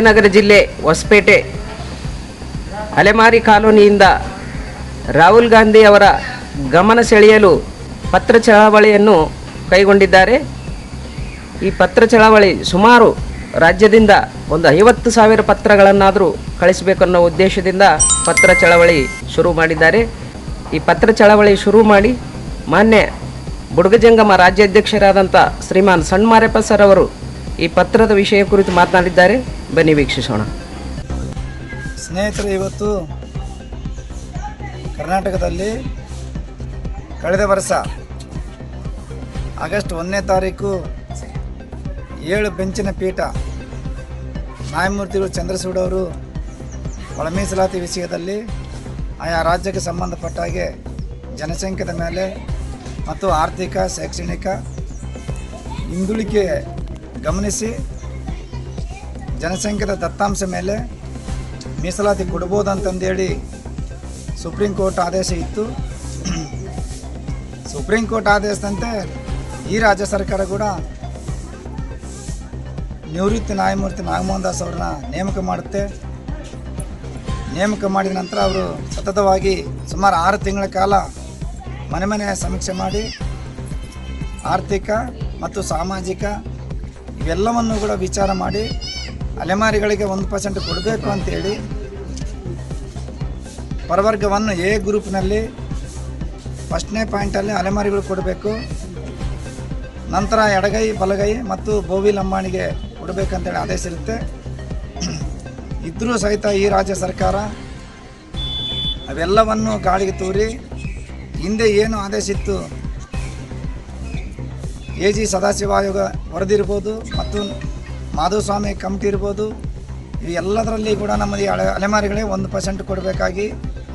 ವಿಜಯನಗರ ಜಿಲ್ಲೆ ಹೊಸಪೇಟೆ ಅಲೆಮಾರಿ ಕಾಲೋನಿಯಿಂದ ರಾಹುಲ್ ಗಾಂಧಿ ಅವರ ಗಮನ ಸೆಳೆಯಲು ಪತ್ರ ಚಳವಳಿಯನ್ನು ಕೈಗೊಂಡಿದ್ದಾರೆ. ಈ ಪತ್ರ ಚಳವಳಿ ಸುಮಾರು ರಾಜ್ಯದಿಂದ ಒಂದು ಐವತ್ತು ಸಾವಿರ ಪತ್ರಗಳನ್ನಾದರೂ ಕಳಿಸಬೇಕನ್ನೋ ಉದ್ದೇಶದಿಂದ ಪತ್ರ ಚಳವಳಿ ಶುರು ಮಾಡಿದ್ದಾರೆ. ಈ ಪತ್ರ ಚಳವಳಿ ಶುರು ಮಾಡಿ ಮಾನ್ಯ ಬುಡುಗಜಂಗಮ ರಾಜ್ಯಾಧ್ಯಕ್ಷರಾದಂಥ ಶ್ರೀಮಾನ್ ಸಣ್ಮಾರೆಪ್ಪ ಸರ್ ಅವರು ಈ ಪತ್ರದ ವಿಷಯ ಕುರಿತು ಮಾತನಾಡಿದ್ದಾರೆ. ಬನ್ನಿ ವೀಕ್ಷಿಸೋಣ. ಸ್ನೇಹಿತರೆ, ಇವತ್ತು ಕರ್ನಾಟಕದಲ್ಲಿ ಕಳೆದ ವರ್ಷ ಆಗಸ್ಟ್ ಒಂದನೇ ತಾರೀಕು ಏಳು ಬೆಂಚಿನ ಪೀಠ ನ್ಯಾಯಮೂರ್ತಿಗಳು ಚಂದ್ರಚೂಡ್ ಅವರು ಒಳ ಮೀಸಲಾತಿ ವಿಷಯದಲ್ಲಿ ಆಯಾ ರಾಜ್ಯಕ್ಕೆ ಸಂಬಂಧಪಟ್ಟ ಹಾಗೆ ಜನಸಂಖ್ಯೆದ ಮೇಲೆ ಮತ್ತು ಆರ್ಥಿಕ, ಶೈಕ್ಷಣಿಕ ಹಿಂದುಳಿಕೆ ಗಮನಿಸಿ ಜನಸಂಖ್ಯೆಯ ದತ್ತಾಂಶ ಮೇಲೆ ಮೀಸಲಾತಿ ಕೊಡ್ಬೋದು ಅಂತಂದೇಳಿ ಸುಪ್ರೀಂ ಕೋರ್ಟ್ ಆದೇಶ ಇತ್ತು. ಸುಪ್ರೀಂ ಕೋರ್ಟ್ ಆದೇಶದಂತೆ ಈ ರಾಜ್ಯ ಸರ್ಕಾರ ಕೂಡ ನಿವೃತ್ತಿ ನ್ಯಾಯಮೂರ್ತಿ ನಾಗಮೋಹನ್ ದಾಸ್ ಅವ್ರನ್ನ ನೇಮಕ ಮಾಡುತ್ತೆ. ನೇಮಕ ಮಾಡಿದ ನಂತರ ಅವರು ಸತತವಾಗಿ ಸುಮಾರು ಆರು ತಿಂಗಳ ಕಾಲ ಮನೆ ಮನೆ ಸಮೀಕ್ಷೆ ಮಾಡಿ ಆರ್ಥಿಕ ಮತ್ತು ಸಾಮಾಜಿಕ ಇವೆಲ್ಲವನ್ನು ಕೂಡ ವಿಚಾರ ಮಾಡಿ ಅಲೆಮಾರಿಗಳಿಗೆ ಒಂದು ಪರ್ಸೆಂಟ್ ಕೊಡಬೇಕು ಅಂತೇಳಿ ಪರವರ್ಗವನ್ನು ಎ ಗ್ರೂಪ್ನಲ್ಲಿ ಫಸ್ಟ್ನೇ ಪಾಯಿಂಟಲ್ಲಿ ಅಲೆಮಾರಿಗಳು ಕೊಡಬೇಕು. ನಂತರ ಎಡಗೈ, ಬಲಗೈ ಮತ್ತು ಬೋವಿ ಲಂಬಾಣಿಗೆ ಕೊಡಬೇಕಂತೇಳಿ ಆದೇಶ ಇರುತ್ತೆ. ಇದ್ದರೂ ಸಹಿತ ಈ ರಾಜ್ಯ ಸರ್ಕಾರ ಅವೆಲ್ಲವನ್ನು ಗಾಳಿಗೆ ತೂರಿ, ಹಿಂದೆ ಏನು ಆದೇಶ ಇತ್ತು ಎ ಜಿ ಸದಾಶಿವ ಆಯೋಗ ವರದಿ ಇರ್ಬೋದು ಮತ್ತು ಮಾಧುಸ್ವಾಮಿ ಕಮಿಟಿ ಇರ್ಬೋದು. ಇವು ಎಲ್ಲದರಲ್ಲಿ ಕೂಡ ನಮ್ಮದು ಅಳೆ ಅಲೆಮಾರಿಗಳೇ ಒಂದು ಪರ್ಸೆಂಟ್ ಕೊಡಬೇಕಾಗಿ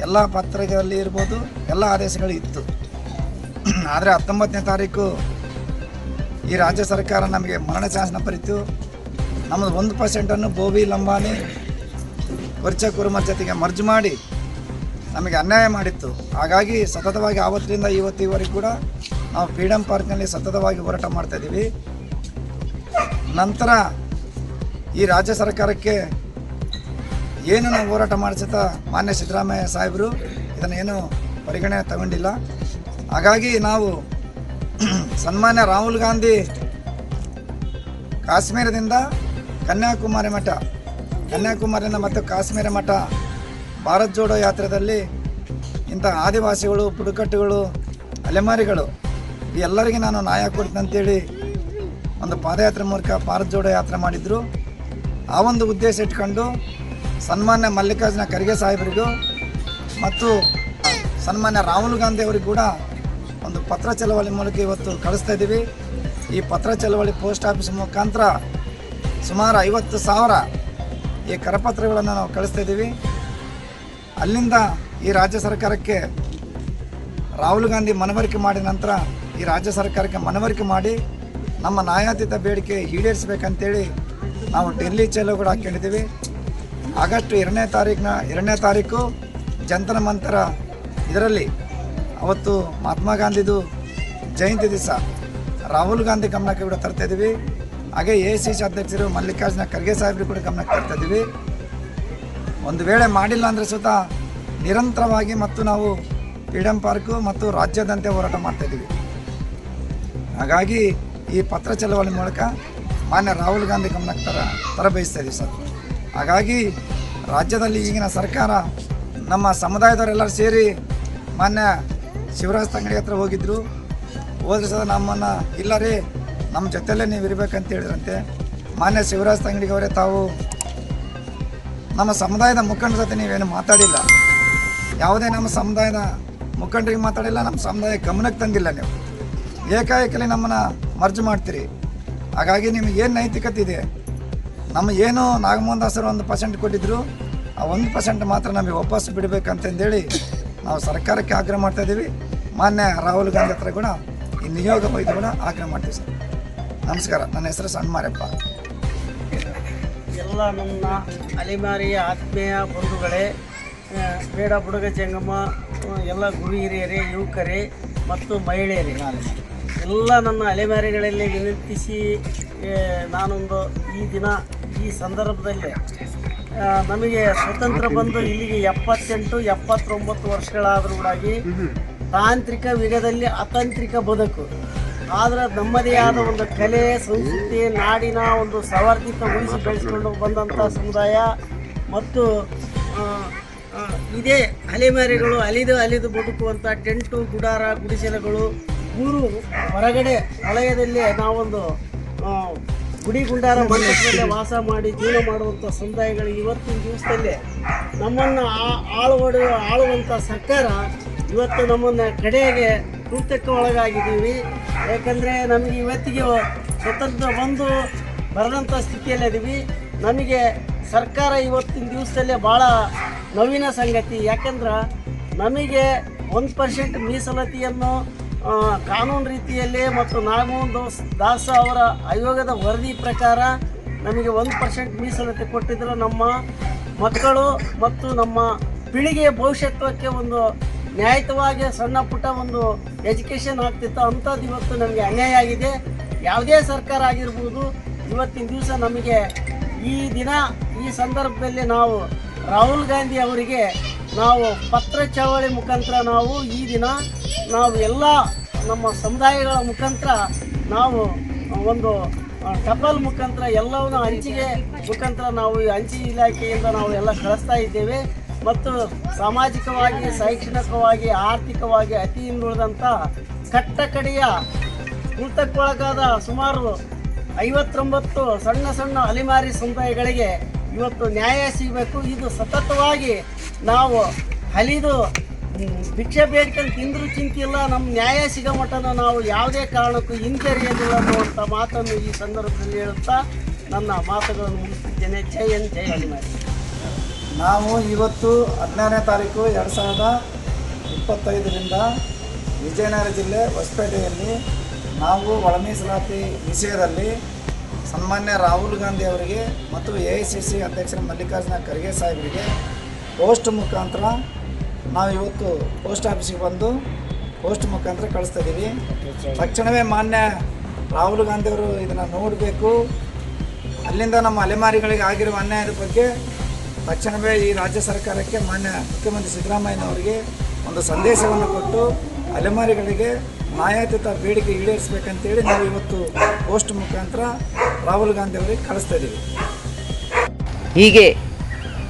ಎಲ್ಲ ಪತ್ರಗಳಲ್ಲಿ ಇರ್ಬೋದು, ಎಲ್ಲ ಆದೇಶಗಳು ಇತ್ತು. ಆದರೆ ಹತ್ತೊಂಬತ್ತನೇ ತಾರೀಕು ಈ ರಾಜ್ಯ ಸರ್ಕಾರ ನಮಗೆ ಮರಣ ಶಾಸನ ಬರೀತು. ನಮ್ಮದು ಒಂದು ಪರ್ಸೆಂಟನ್ನು ಬೋಬಿ ಲಂಬಾನಿ ಕೊರ್ಚ ಕುರುಮರ್ ಜೊತೆಗೆ ಮರ್ಜ್ ಮಾಡಿ ನಮಗೆ ಅನ್ಯಾಯ ಮಾಡಿತ್ತು. ಹಾಗಾಗಿ ಸತತವಾಗಿ ಆವತ್ತಿನಿಂದ ಇವತ್ತಿವರೆಗೂ ಕೂಡ ನಾವು ಫ್ರೀಡಮ್ ಪಾರ್ಕ್ನಲ್ಲಿ ಸತತವಾಗಿ ಹೋರಾಟ ಮಾಡ್ತಾ ಇದ್ದೀವಿ. ನಂತರ ಈ ರಾಜ್ಯ ಸರ್ಕಾರಕ್ಕೆ ಏನು ನಾವು ಹೋರಾಟ ಮಾಡಿಸುತ್ತಾ ಮಾನ್ಯ ಸಿದ್ದರಾಮಯ್ಯ ಸಾಹೇಬರು ಏನು ಪರಿಗಣನೆ ತಗೊಂಡಿಲ್ಲ. ಹಾಗಾಗಿ ನಾವು ಸನ್ಮಾನ್ಯ ರಾಹುಲ್ ಗಾಂಧಿ ಕಾಶ್ಮೀರದಿಂದ ಕನ್ಯಾಕುಮಾರಿ ಮಠ, ಕನ್ಯಾಕುಮಾರಿಯಿಂದ ಮತ್ತು ಕಾಶ್ಮೀರ ಮಠ ಭಾರತ್ ಜೋಡೋ ಯಾತ್ರೆಯಲ್ಲಿ ಇಂಥ ಆದಿವಾಸಿಗಳು ಬುಡಕಟ್ಟುಗಳು ಅಲೆಮಾರಿಗಳು ಎಲ್ಲರಿಗೆ ನಾನು ನ್ಯಾಯ ಕೊಡ್ತೀನಿ ಅಂತೇಳಿ ಒಂದು ಪಾದಯಾತ್ರೆ ಮೂಲಕ ಭಾರತ್ ಜೋಡೋ ಯಾತ್ರೆ ಮಾಡಿದ್ರು. ಆ ಒಂದು ಉದ್ದೇಶ ಇಟ್ಕೊಂಡು ಸನ್ಮಾನ್ಯ ಮಲ್ಲಿಕಾರ್ಜುನ ಖರ್ಗೆ ಸಾಹೇಬರಿಗೂ ಮತ್ತು ಸನ್ಮಾನ್ಯ ರಾಹುಲ್ ಗಾಂಧಿ ಅವರಿಗೂ ಕೂಡ ಒಂದು ಪತ್ರ ಚಳವಳಿ ಮೂಲಕ ಇವತ್ತು ಕಳಿಸ್ತಾ ಇದ್ದೀವಿ. ಈ ಪತ್ರ ಚಳವಳಿ ಪೋಸ್ಟ್ ಆಫೀಸ್ ಮುಖಾಂತರ ಸುಮಾರು ಐವತ್ತು ಸಾವಿರ ಈ ಕರಪತ್ರಗಳನ್ನು ನಾವು ಕಳಿಸ್ತಾ ಇದ್ದೀವಿ. ಅಲ್ಲಿಂದ ಈ ರಾಜ್ಯ ಸರ್ಕಾರಕ್ಕೆ ರಾಹುಲ್ ಗಾಂಧಿ ಮನವರಿಕೆ ಮಾಡಿದ ನಂತರ ಈ ರಾಜ್ಯ ಸರ್ಕಾರಕ್ಕೆ ಮನವರಿಕೆ ಮಾಡಿ ನಮ್ಮ ನ್ಯಾಯಾತೀತ ಬೇಡಿಕೆ ಈಡೇರಿಸಬೇಕಂತೇಳಿ ನಾವು ಡೆಲ್ಲಿ ಚಲೋ ಕೂಡ ಹಾಕ್ಕೊಂಡಿದ್ದೀವಿ. ಆಗಸ್ಟ್ ಎರಡನೇ ತಾರೀಕಿನ ಎರಡನೇ ತಾರೀಕು ಜಂತನ ಮಂತರ ಇದರಲ್ಲಿ ಅವತ್ತು ಮಹಾತ್ಮ ಗಾಂಧಿದು ಜಯಂತಿ ದಿವಸ ರಾಹುಲ್ ಗಾಂಧಿ ಗಮನಕ್ಕೆ ಕೂಡ ತರ್ತಾಯಿದ್ದೀವಿ ಹಾಗೆ ಎ ಸಿ ಸಿ ಅಧ್ಯಕ್ಷರು ಮಲ್ಲಿಕಾರ್ಜುನ ಖರ್ಗೆ ಸಾಹೇಬರು ಕೂಡ ಗಮನಕ್ಕೆ ತರ್ತಾಯಿದ್ದೀವಿ ಒಂದು ವೇಳೆ ಮಾಡಿಲ್ಲ ಅಂದರೆ ಸುತ ನಿರಂತರವಾಗಿ ಮತ್ತು ನಾವು ಫ್ರೀಡಮ್ ಪಾರ್ಕು ಮತ್ತು ರಾಜ್ಯದಂತೆ ಹೋರಾಟ ಮಾಡ್ತಾ ಇದ್ದೀವಿ. ಹಾಗಾಗಿ ಈ ಪತ್ರ ಚಲವಳಿ ಮೂಲಕ ಮಾನ್ಯ ರಾಹುಲ್ ಗಾಂಧಿ ಗಮನಕ್ಕೆ ತರ ತರಬಯಸ್ತಾ ಇದ್ದೀವಿ ಸರ್. ಹಾಗಾಗಿ ರಾಜ್ಯದಲ್ಲಿ ಈಗಿನ ಸರ್ಕಾರ ನಮ್ಮ ಸಮುದಾಯದವರೆಲ್ಲರೂ ಸೇರಿ ಮಾನ್ಯ ಶಿವರಾಜ್ ತಂಗಡಿ ಹತ್ರ ಹೋಗಿದ್ದರು ಹೋದ್ರೆ ಸಹ ನಮ್ಮನ್ನು ಇಲ್ಲ ರೀ ನಮ್ಮ ಜೊತೆಯಲ್ಲೇ ನೀವು ಇರಬೇಕಂತ ಹೇಳಿದ್ರಂತೆ. ಮಾನ್ಯ ಶಿವರಾಜ್ ತಂಗಡಿಗವರೇ ತಾವು ನಮ್ಮ ಸಮುದಾಯದ ಮುಖಂಡರ ಜೊತೆ ನೀವೇನು ಮಾತಾಡಿಲ್ಲ. ಯಾವುದೇ ನಮ್ಮ ಸಮುದಾಯದ ಮುಖಂಡರಿಗೆ ಮಾತಾಡಿಲ್ಲ, ನಮ್ಮ ಸಮುದಾಯ ಗಮನಕ್ಕೆ ತಂದಿಲ್ಲ ನೀವು. ಏಕಾಏಕಲಿ ನಮ್ಮನ್ನು ಮರ್ಜ್ ಮಾಡ್ತೀರಿ. ಹಾಗಾಗಿ ನಿಮಗೆ ಏನು ನೈತಿಕತೆ ಇದೆ? ನಮ್ಮ ಏನು ನಾಗಮೋಹನ್ ದಾಸರು ಒಂದು ಪರ್ಸೆಂಟ್ ಕೊಟ್ಟಿದ್ರು. ಆ ಒಂದು ಪರ್ಸೆಂಟ್ ಮಾತ್ರ ನಮಗೆ ವಾಪಸ್ ಬಿಡಬೇಕಂತಂದೇಳಿ ನಾವು ಸರ್ಕಾರಕ್ಕೆ ಆಗ್ರಹ ಮಾಡ್ತಾ ಇದ್ದೀವಿ. ಮಾನ್ಯ ರಾಹುಲ್ ಗಾಂಧಿ ಹತ್ರ ಕೂಡ ಈ ನಿಯೋಗ ಬಗ್ಗೆ ಕೂಡ ಆಗ್ರಹ ಮಾಡ್ತೀವಿ ಸರ್. ನಮಸ್ಕಾರ. ನನ್ನ ಹೆಸರು ಸಣ್ಣ ಎಲ್ಲ ನನ್ನ ಅಲೆಮಾರಿಯ ಆತ್ಮೀಯ ಬಂಧುಗಳೇ ಬೇಡ ಬುಡಗ ಜಂಗಮ ಎಲ್ಲ ಗುರು ಹಿರಿಯರೇ, ಯುವಕರೇ ಮತ್ತು ಮಹಿಳೆಯರೇ. ಎಲ್ಲ ನನ್ನ ಅಲೆಮಾರಿಗಳಲ್ಲಿ ವಿನಂತಿಸಿ ನಾನೊಂದು ಈ ದಿನ ಈ ಸಂದರ್ಭದಲ್ಲಿ ನಮಗೆ ಸ್ವತಂತ್ರ ಬಂದು ಇಲ್ಲಿಗೆ ಎಪ್ಪತ್ತೆಂಟು ಎಪ್ಪತ್ತೊಂಬತ್ತು ವರ್ಷಗಳಾದರೂ ಆಗಿ ತಾಂತ್ರಿಕ ಯುಗದಲ್ಲಿ ಅತಾಂತ್ರಿಕ ಬದುಕು. ಆದರೆ ನಮ್ಮದೇ ಆದ ಒಂದು ಕಲೆ ಸಂಸ್ಕೃತಿ ನಾಡಿನ ಒಂದು ಸವರ್ಧಿತ ಉಳಿಸಿ ಬೆಳೆಸಿಕೊಂಡು ಬಂದಂಥ ಸಮುದಾಯ. ಮತ್ತು ಇದೇ ಅಲೆಮಾರಿಗಳು ಅಲಿದು ಅಲಿದು ಬದುಕುವಂಥ ಟೆಂಟು ಗುಡಾರ ಗುಡಿಸಲುಗಳು ಊರು ಹೊರಗಡೆ ವಲಯದಲ್ಲಿ ನಾವೊಂದು ಗುಡಿ ಗುಂಡಾರ ಮಂಟಪದಲ್ಲೇ ವಾಸ ಮಾಡಿ ಜೀವನ ಮಾಡುವಂಥ ಸಮುದಾಯಗಳು ಇವತ್ತಿನ ದಿವಸದಲ್ಲಿ ನಮ್ಮನ್ನು ಆಳುವಡು ಆಳುವಂಥ ಸರ್ಕಾರ ಇವತ್ತು ನಮ್ಮನ್ನು ಕಡೆಗೆ ಕೃತ್ಯಕ್ಕೆ ಒಳಗಾಗಿದ್ದೀವಿ. ಯಾಕಂದರೆ ನಮಗೆ ಇವತ್ತಿಗೆ ಸ್ವತಂತ್ರ ಬಂದು ಬರದಂಥ ಸ್ಥಿತಿಯಲ್ಲಿದ್ದೀವಿ ನಮಗೆ ಸರ್ಕಾರ ಇವತ್ತಿನ ದಿವಸದಲ್ಲೇ ಭಾಳ ನವೀನ ಸಂಗತಿ. ಯಾಕಂದ್ರೆ ನಮಗೆ ಒಂದು ಪರ್ಸೆಂಟ್ ಮೀಸಲಾತಿಯನ್ನು ಕಾನೂನು ರೀತಿಯಲ್ಲಿ ಮತ್ತು ನಾಗಮೋಹನ್ ದೋಸ್ ದಾಸ ಅವರ ಆಯೋಗದ ವರದಿ ಪ್ರಕಾರ ನಮಗೆ ಒಂದು ಪರ್ಸೆಂಟ್ ಮೀಸಲಾತಿ ಕೊಟ್ಟಿದ್ದರೆ ನಮ್ಮ ಮಕ್ಕಳು ಮತ್ತು ನಮ್ಮ ಪೀಳಿಗೆಯ ಭವಿಷ್ಯತ್ವಕ್ಕೆ ಒಂದು ನ್ಯಾಯಿತವಾಗಿ ಸಣ್ಣ ಪುಟ್ಟ ಒಂದು ಎಜುಕೇಷನ್ ಆಗ್ತಿತ್ತು. ಅಂಥದ್ದು ಇವತ್ತು ನಮಗೆ ಅನ್ಯಾಯ ಆಗಿದೆ. ಯಾವುದೇ ಸರ್ಕಾರ ಆಗಿರ್ಬೋದು, ಇವತ್ತಿನ ದಿವಸ ನಮಗೆ ಈ ದಿನ, ಈ ಸಂದರ್ಭದಲ್ಲಿ ನಾವು ರಾಹುಲ್ ಗಾಂಧಿ ಅವರಿಗೆ ನಾವು ಪತ್ರ ಚಳವಳಿ ಮುಖಾಂತರ ನಾವು ಈ ದಿನ ನಾವು ಎಲ್ಲ ನಮ್ಮ ಸಮುದಾಯಗಳ ಮುಖಾಂತರ ನಾವು ಒಂದು ಟಪಾಲ್ ಮುಖಾಂತರ ಎಲ್ಲವನ್ನು ಹಂಚಿಗೆ ಮುಖಾಂತರ ನಾವು ಈ ಅಂಚೆ ಇಲಾಖೆಯಿಂದ ನಾವು ಎಲ್ಲ ಕಳಿಸ್ತಾ ಇದ್ದೇವೆ. ಮತ್ತು ಸಾಮಾಜಿಕವಾಗಿ, ಶೈಕ್ಷಣಿಕವಾಗಿ, ಆರ್ಥಿಕವಾಗಿ ಅತಿ ಹಿಂದುಳಿದಂಥ ಕಟ್ಟಕಡೆಯ ಕೃತಕ್ಕೊಳಗಾದ ಸುಮಾರು ಐವತ್ತೊಂಬತ್ತು ಸಣ್ಣ ಸಣ್ಣ ಅಲೆಮಾರಿ ಸಮುದಾಯಗಳಿಗೆ ಇವತ್ತು ನ್ಯಾಯ ಸಿಗಬೇಕು. ಇದು ಸತತವಾಗಿ ನಾವು ಹಲಿದು ಭಿಕ್ಷೆ ಬೇಡ್ಕೊಂಡು ತಿಂದರೂ ಚಿಂತಿಲ್ಲ ನಮ್ಮ ನ್ಯಾಯ ಸಿಗೋ ಮಟ್ಟನ ನಾವು ಯಾವುದೇ ಕಾರಣಕ್ಕೂ ಹಿಂಜರಿಯೋದಿಲ್ಲ ಅನ್ನುವಂಥ ಮಾತನ್ನು ಈ ಸಂದರ್ಭದಲ್ಲಿ ಹೇಳುತ್ತಾ ನನ್ನ ಮಾತುಗಳನ್ನು ಮುಗಿಸ್ತಿದ್ದೇನೆ ಜೈ ಎನ್ ಜೈ ಅಲಿಮಾರಿ ನಾವು ಇವತ್ತು ಹದಿನಾರನೇ ತಾರೀಕು ಎರಡು ಸಾವಿರದ ಇಪ್ಪತ್ತೈದರಿಂದ ವಿಜಯನಗರ ಜಿಲ್ಲೆ ಹೊಸಪೇಟೆಯಲ್ಲಿ ನಾವು ಒಳ ಮೀಸಲಾತಿ ವಿಷಯದಲ್ಲಿ ಸನ್ಮಾನ್ಯ ರಾಹುಲ್ ಗಾಂಧಿ ಅವರಿಗೆ ಮತ್ತು ಎ ಐ ಸಿ ಸಿ ಅಧ್ಯಕ್ಷರ ಮಲ್ಲಿಕಾರ್ಜುನ ಖರ್ಗೆ ಸಾಹೇಬರಿಗೆ ಪೋಸ್ಟ್ ಮುಖಾಂತರ ನಾವು ಇವತ್ತು ಪೋಸ್ಟ್ ಆಫೀಸಿಗೆ ಬಂದು ಪೋಸ್ಟ್ ಮುಖಾಂತರ ಕಳಿಸ್ತಾ ಇದ್ದೀವಿ. ತಕ್ಷಣವೇ ಮಾನ್ಯ ರಾಹುಲ್ ಗಾಂಧಿ ಅವರು ಇದನ್ನು ನೋಡಬೇಕು. ಅಲ್ಲಿಂದ ನಮ್ಮ ಅಲೆಮಾರಿಗಳಿಗೆ ಆಗಿರುವ ಅನ್ಯಾಯದ ಬಗ್ಗೆ ತಕ್ಷಣವೇ ಈ ರಾಜ್ಯ ಸರ್ಕಾರಕ್ಕೆ ಮಾನ್ಯ ಮುಖ್ಯಮಂತ್ರಿ ಸಿದ್ದರಾಮಯ್ಯನವರಿಗೆ ಒಂದು ಸಂದೇಶವನ್ನು ಕೊಟ್ಟು ಅಲೆಮಾರಿಗಳಿಗೆ ನ್ಯಾಯಯುತ ಬೇಡಿಕೆ ಈಡೇರಿಸಬೇಕಂತೇಳಿ ನಾವು ಇವತ್ತು ಪೋಸ್ಟ್ ಮುಖಾಂತರ ರಾಹುಲ್ ಗಾಂಧಿ ಅವರಿಗೆ ಕಳಿಸ್ತಾ ಇದ್ದೀವಿ ಹೀಗೆ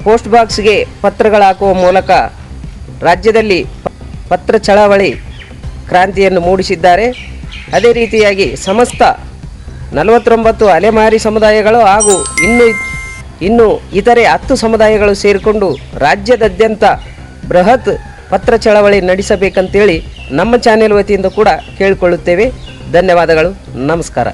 ಪೋಸ್ಟ್ ಬಾಕ್ಸ್ಗೆ ಪತ್ರಗಳು ಹಾಕುವ ಮೂಲಕ ರಾಜ್ಯದಲ್ಲಿ ಪತ್ರ ಚಳವಳಿ ಕ್ರಾಂತಿಯನ್ನು ಮೂಡಿಸಿದ್ದಾರೆ. ಅದೇ ರೀತಿಯಾಗಿ ಸಮಸ್ತ ನಲವತ್ತೊಂಬತ್ತು ಅಲೆಮಾರಿ ಸಮುದಾಯಗಳು ಹಾಗೂ ಇನ್ನು ಇನ್ನು ಇತರೆ ಹತ್ತು ಸಮುದಾಯಗಳು ಸೇರಿಕೊಂಡು ರಾಜ್ಯದಾದ್ಯಂತ ಬೃಹತ್ ಪತ್ರ ಚಳವಳಿ ನಡೆಸಬೇಕಂತೇಳಿ ನಮ್ಮ ಚಾನೆಲ್ ವತಿಯಿಂದ ಕೂಡ ಕೇಳಿಕೊಳ್ಳುತ್ತೇವೆ. ಧನ್ಯವಾದಗಳು. ನಮಸ್ಕಾರ.